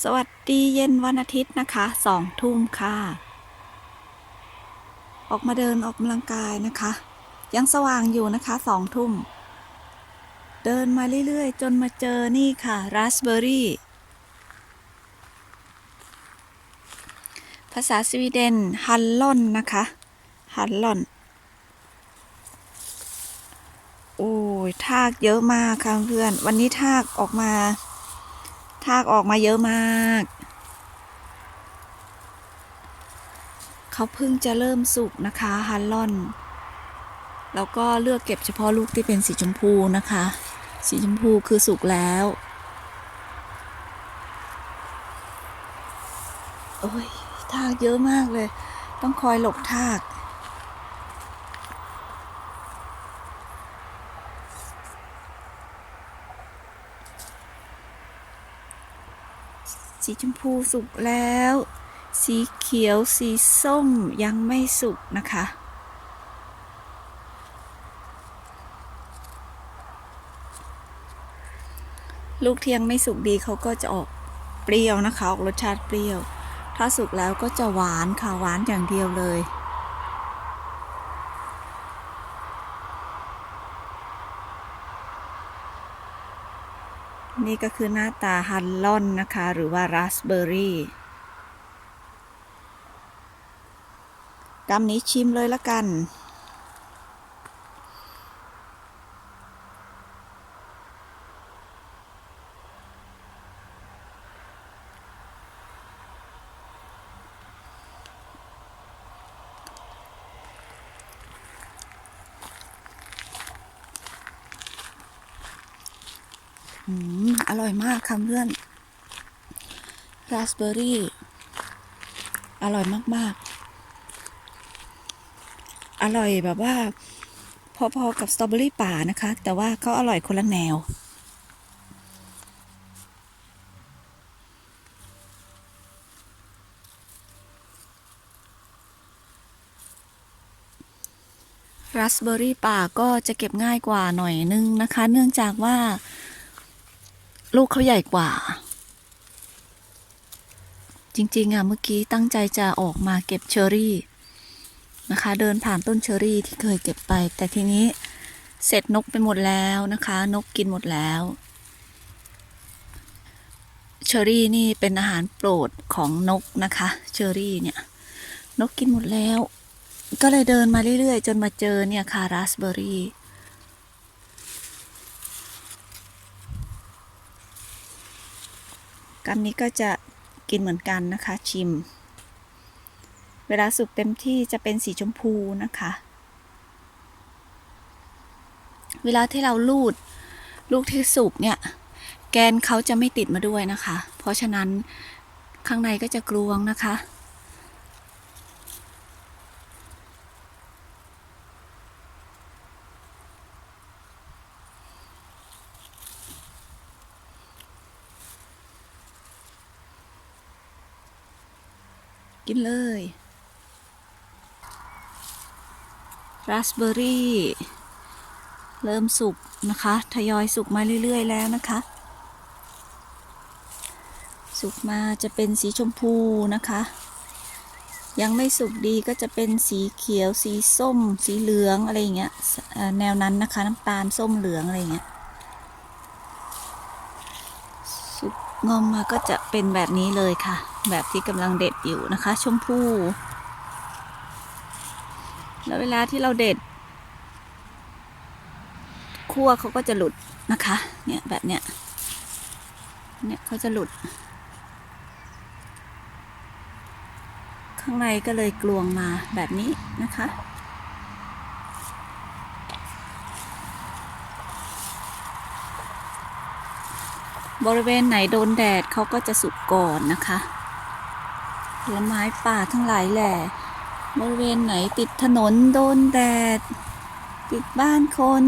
สวัสดีเย็นวันอาทิตย์นะคะสองทุ่มค่ะ ออกมาเดินออกกำลังกายนะคะ ยังสว่างอยู่นะคะสองทุ่ม เดินมาเรื่อย ๆ จนมาเจอนี่ค่ะราสเบอร์รี่ภาษาสวีเดนฮันลอนนะคะ ฮันลอน โอ้ย ทากเยอะมากค่ะเพื่อน วันนี้ทากออกมา ทากออกมาเยอะมาก เขาเพิ่งจะเริ่มสุกนะคะฮันลอน แล้วก็เลือกเก็บเฉพาะลูกที่เป็นสีชมพูนะคะ สีชมพูคือสุกแล้ว โอ้ยทากเยอะมากเลย ต้องคอยหลบทาก สีชมพูสุกแล้ว สีเขียวสีส้มยังไม่สุกนะคะ ลูกเทียงไม่สุกดีเขาก็จะออกเปรี้ยวนะคะ ออกรสชาติเปรี้ยว ถ้าสุกแล้วก็จะหวานค่ะหวานอย่างเดียวเลย นี่ก็คือหน้าตาฮันลอนนะคะ หรือว่าราสเบอร์รี่กำนี้ชิมเลยละกัน อื มากค่ะเพื่อนราสเบอร์รี่ อร่อยมาก ๆ อร่อยแบบว่า พอ ๆ กับสตรอเบอรี่ป่านะคะ แต่ว่าเขาอร่อยคนละแนว ราสเบอร์รี่ป่าก็จะเก็บง่ายกว่าหน่อยนึงนะคะ เนื่องจากว่า ลูกเขาใหญ่กว่า จริงๆอะเมื่อกี้ตั้งใจจะออกมาเก็บเชอรี่นะคะ เดินผ่านต้นเชอรี่ที่เคยเก็บไป แต่ทีนี้เสร็จนกไปหมดแล้วนะคะ นกกินหมดแล้วเชอรี่นี่เป็นอาหารโปรดของนกนะคะ เชอรี่เนี่ย นกกินหมดแล้ว ก็เลยเดินมาเรื่อยๆ จนมาเจอเนี่ยค่ะราสเบอร์ กำนี้ก็จะกินเหมือนกันนะคะ ชิม เวลาสุกเต็มที่จะเป็นสีชมพูนะคะ เวลาที่เราลูดลูกที่สุกเนี่ย แกนเขาจะไม่ติดมาด้วยนะคะ เพราะฉะนั้นข้างในก็จะกลวงนะคะ เลย ราสเบอร์รี่ เริ่มสุกนะคะ ทยอยสุกมาเรื่อย ๆ แล้วนะคะ สุกมาจะเป็นสีชมพูนะคะ ยังไม่สุกดีก็จะเป็นสีเขียว สีส้ม สีเหลืองอะไรอย่างเงี้ย แนวนั้นนะคะ น้ำตาลส้มเหลืองอะไรอย่างเงี้ย สุกงอมมาก็จะเป็นแบบนี้เลยค่ะ แบบที่กำลังเด็ดอยู่นะคะ ชมพูแล้วเวลาที่เราเด็ดคั่วเขาก็จะหลุดนะคะ เนี่ยแบบเนี้ย เนี่ยเขาจะหลุด ข้างในก็เลยกลวงมาแบบนี้นะคะ บริเวณไหนโดนแดดเขาก็จะสุกก่อนนะคะ ผลไม้ป่าทั้งหลายแหล่บริเวณไหนติดถนนโดนแดด ติดบ้านคน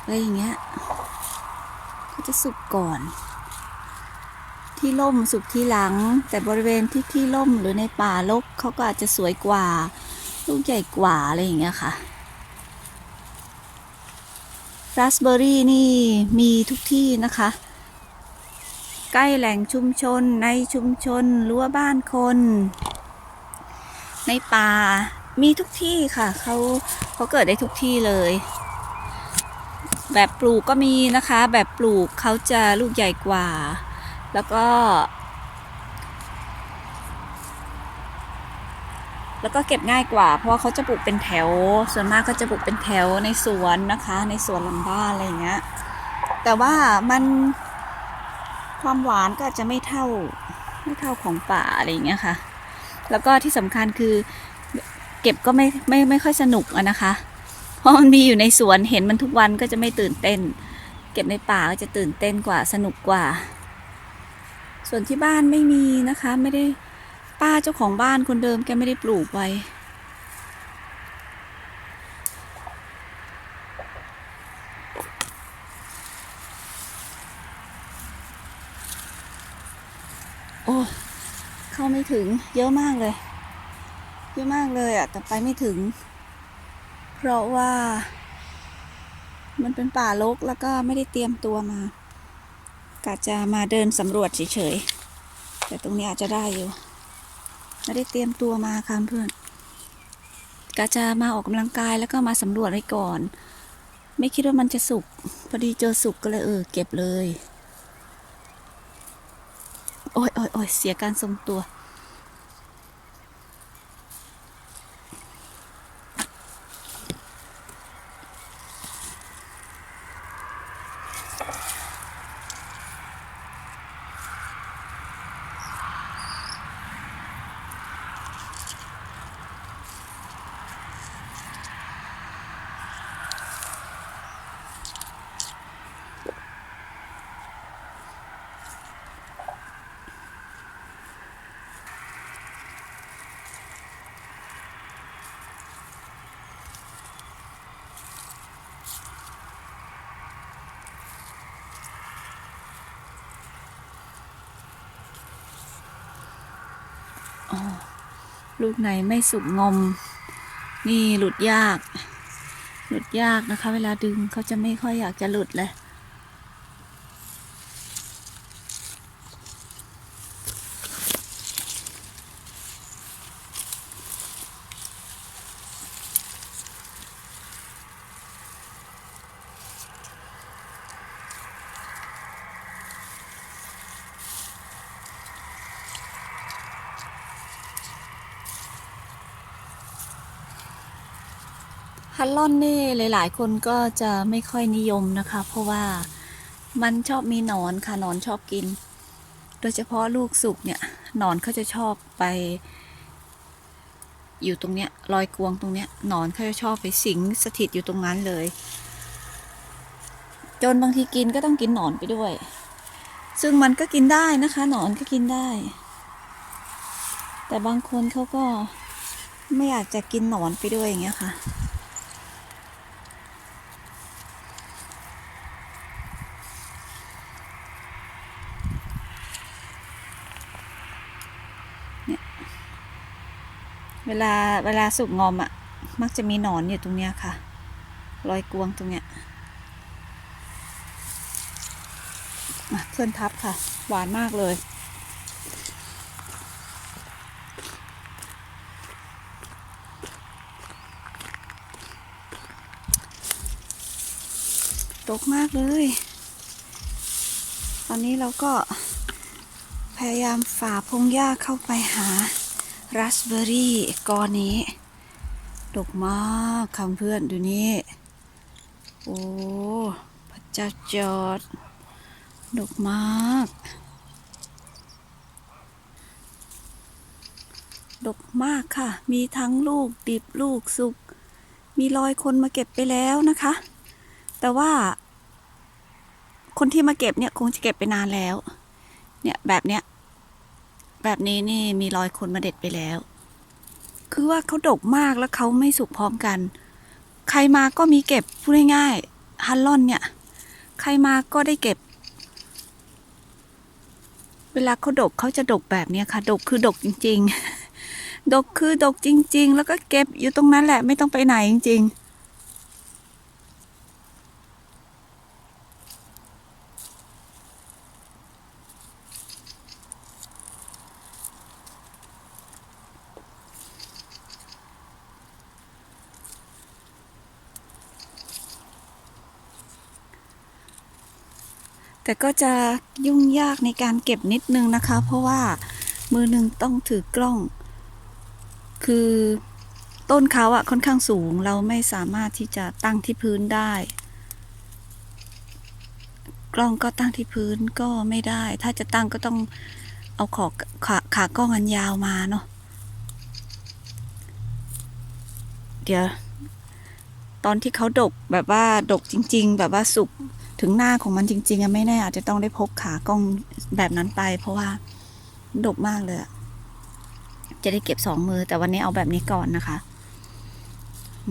อะไรอย่างเงี้ยก็จะสุกก่อน ที่ร่มสุกที่หลัง แต่บริเวณที่ที่ร่มหรือในป่ารกเขาก็อาจจะสวยกว่าลูกใหญ่กว่าอะไรอย่างเงี้ยค่ะราสเบอร์รี่นี่มีทุกที่นะคะ ใกล้แหล่งชุมชนในชุมชนรั้วบ้านคน ในป่ามีทุกที่ค่ะเขาเขาเกิดได้ทุกที่เลย แบบปลูกก็มีนะคะ แบบปลูกเขาจะลูกใหญ่กว่า แล้วก็ แล้วก็เก็บง่ายกว่า เพราะว่าเขาจะปลูกเป็นแถว ส่วนมากก็จะปลูกเป็นแถวในสวนนะคะ ในสวนหลังบ้านอะไรอย่างเงี้ยแต่ว่ามัน ความหวานก็จะไม่เท่าไม่เท่าของป่าอะไรอย่างเงี้ยค่ะ แล้วก็ที่สำคัญคือเก็บก็ไม่ไม่ไม่ค่อยสนุกอะนะคะ เพราะมันมีอยู่ในสวนเห็นมันทุกวันก็จะไม่ตื่นเต้น เก็บในป่าก็จะตื่นเต้นกว่าสนุกกว่า ส่วนที่บ้านไม่มีนะคะ ไม่ได้ป้าเจ้าของบ้านคนเดิมแกไม่ได้ปลูกไว้ โอ้เข้าไม่ ถึงเยอะมากเลย เยอะมากเลยอะแต่ไปไม่ถึง เพราะว่า มันเป็นป่ารกแล้วก็ไม่ได้เตรียมตัวมากะจะมาเดินสำรวจเฉยๆ แต่ตรงนี้อาจจะได้อยู่ ไม่ได้เตรียมตัวมาค่ะเพื่อนกะจะมาออกกำลังกายแล้วก็มาสำรวจไว้ก่อน ไม่คิดว่ามันจะสุก พอดีเจอสุกก็เลยเออเก็บเลย โอ้ยโอ้ยโอ้ยเสียการทรงตัว ลูกไหนไม่สุกงอม นี่หลุดยาก หลุดยากนะคะ เวลาดึงเขาจะไม่ค่อยอยากจะหลุดเลย ฮัลลอนนี่หลาย ๆ คนก็จะไม่ค่อยนิยมนะคะ เพราะว่ามันชอบมีหนอนค่ะหนอนชอบกิน โดยเฉพาะลูกสุกเนี่ยหนอนเขาจะชอบไป อยู่ตรงเนี้ยรอยกวงตรงเนี้ยหนอนเขาจะชอบไปสิงสถิตอยู่ตรงนั้นเลย จนบางทีกินก็ต้องกินหนอนไปด้วย ซึ่งมันก็กินได้นะคะ หนอนก็กินได้ แต่บางคนเขาก็ไม่อยากจะกินหนอนไปด้วยอย่างเงี้ยค่ะ วลาเวลาสุกงอมอะ่ะ มักจะมีหนอนอยู่ตรงเนี้ยค่ะรอยกวงตรงเนี้ยเพื่อนทับค่ะ หวานมากเลย ตกมากเลย ตอนนี้เราก็พยายามฝ่าพงหญ้าเข้าไปหา ราสเบอรี่กอนี้ดกมากคำเพื่อนดูนี่ โอ้พระเจ้าจอด ดกมาก ดกมากค่ะ มีทั้งลูกดิบลูกสุก มีรอยคนมาเก็บไปแล้วนะคะ แต่ว่า คนที่มาเก็บเนี่ยคงจะเก็บไปนานแล้ว เนี่ยแบบเนี้ย แบบนี้นี่มีรอยคนมาเด็ดไปแล้ว คือว่าเขาดกมากแล้วเขาไม่สุกพร้อมกัน ใครมาก็มีเก็บพูดง่ายๆฮันลอนเนี่ย ใครมาก็ได้เก็บ เวลาเขาดกเขาจะดกแบบเนี้ยค่ะ ดกคือดกจริง ๆ ดกคือดกจริง ๆ แล้วก็เก็บอยู่ตรงนั้นแหละไม่ต้องไปไหนจริง ๆ แต่ก็จะยุ่งยากในการเก็บนิดนึงนะคะ เพราะว่ามือหนึ่งต้องถือกล้อง คือต้นเขาอะค่อนข้างสูงเราไม่สามารถที่จะตั้งที่พื้นได้ กล้องก็ตั้งที่พื้นก็ไม่ได้ ถ้าจะตั้งก็ต้องเอาขอขาขากล้องอันยาวมาเนาะเดี๋ยวตอนที่เขาดกแบบว่าดกจริง ๆ แบบว่าสุก ถึงหน้าของมันจริงๆอะไม่แน่ อาจจะต้องได้พกขากล้องแบบนั้นไป เพราะว่าดกมากเลยจะได้เก็บสองมือ แต่วันนี้เอาแบบนี้ก่อนนะคะ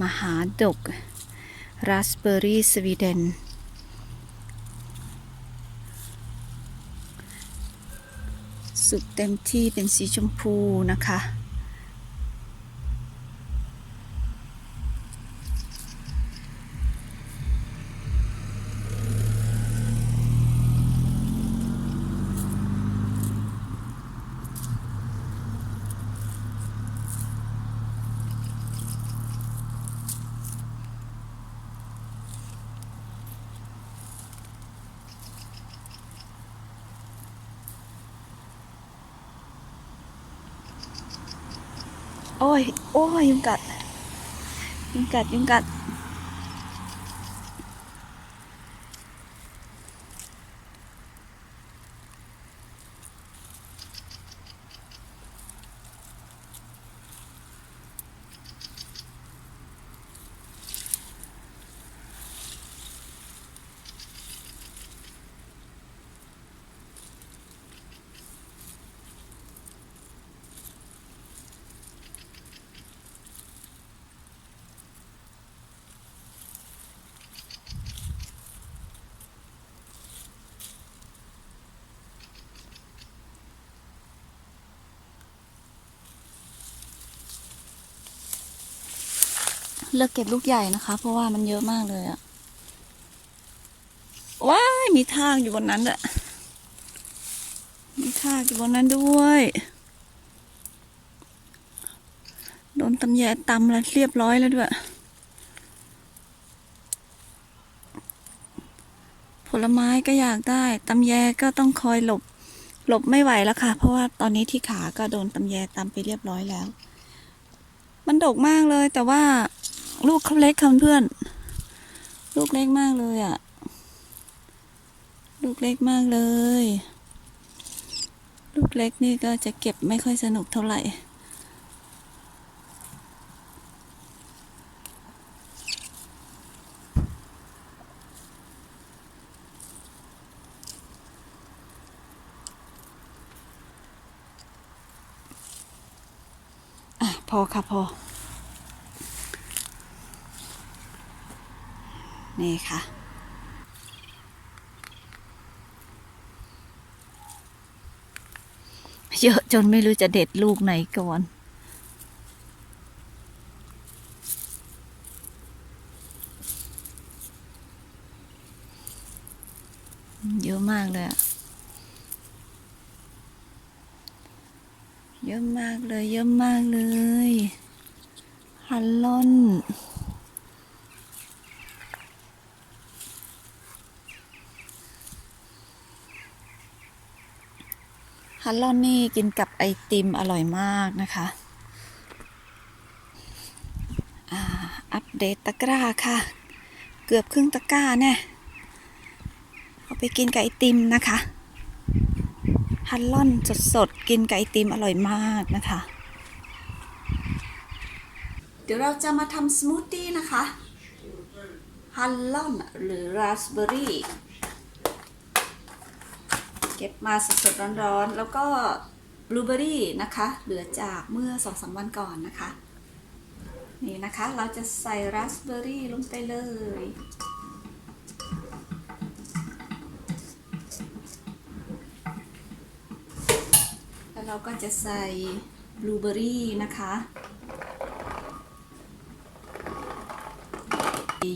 มหาดกราสเบอร์รี่สวีเดนสุกเต็มที่เป็นสีชมพูนะคะ โอ้ย โอ้ย ยุงกัด ยุงกัด ยุงกัด เลือกเก็บลูกใหญ่นะคะ เพราะว่ามันเยอะมากเลยอะว้ายมีทางอยู่บนนั้นอะมีทางอยู่บนนั้นด้วยโดนตำแยตำแล้วเรียบร้อยแล้วด้วย ผลไม้ก็อยากได้ตำแยก็ต้องคอยหลบ หลบไม่ไหวแล้วค่ะ เพราะว่าตอนนี้ที่ขาก็โดนตำแยตำไปเรียบร้อยแล้ว มันดกมากเลยแต่ว่า ลูกเขาเล็กค่ะเพื่อน ลูกเล็กมากเลยอะ่ะ ลูกเล็กมากเลย ลูกเล็กนี่ก็จะเก็บไม่ค่อยสนุกเท่าไหร่อะพอค่ะพอ นี่ค่ะ เยอะจนไม่รู้จะเด็ดลูกไหนก่อนเยอะมากเลยอะเยอะมากเลย เยอะมากเลยฮัลลอน ฮัลลอนนี่กินกับไอติมอร่อยมากนะคะอัปเดตตะกร้าค่ะ เกือบครึ่งตะกร้าแน่เอาไปกินกับไอติมนะคะฮัลลอนสดๆ กินกับไอติมอร่อยมากนะคะ เดี๋ยวเราจะมาทำสมูทตี้นะคะฮัลลอนหรือราสเบอร์รี่ เก็บมาสดๆร้อนๆ แล้วก็บลูเบอร์รี่นะคะ เหลือจากเมื่อสองสามวันก่อนนะคะ นี่นะคะ เราจะใส่ราสเบอร์รี่ลงไปเลย แล้วเราก็จะใส่บลูเบอร์รี่นะคะ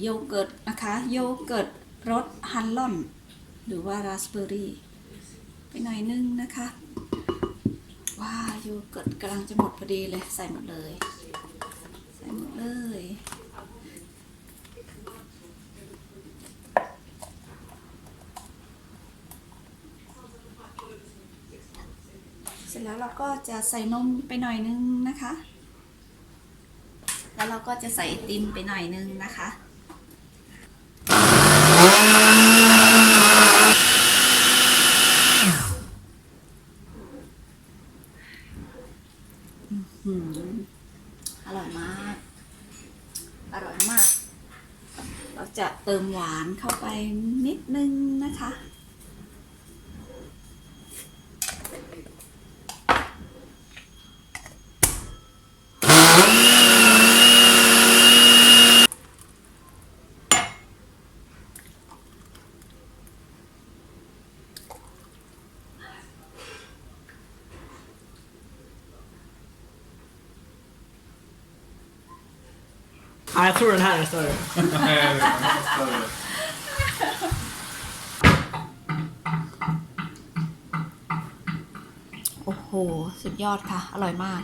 โยเกิร์ตนะคะ โยเกิร์ตรสฮันลอน หรือว่าราสเบอร์รี่ ไปหน่อยนึงนะคะ ว้าโยเกิดกำลังจะหมดพอดีเลย ใส่หมดเลย ใส่หมดเลยเสร็จแล้วเราก็จะใส่นมไปหน่อยนึงนะคะ แล้วเราก็จะใส่ไอติมไปหน่อยนึงนะคะ เติมหวานเข้าไปนิดนึงนะคะ jag tror den här är större. โอ้โห สุดยอดค่ะ อร่อยมาก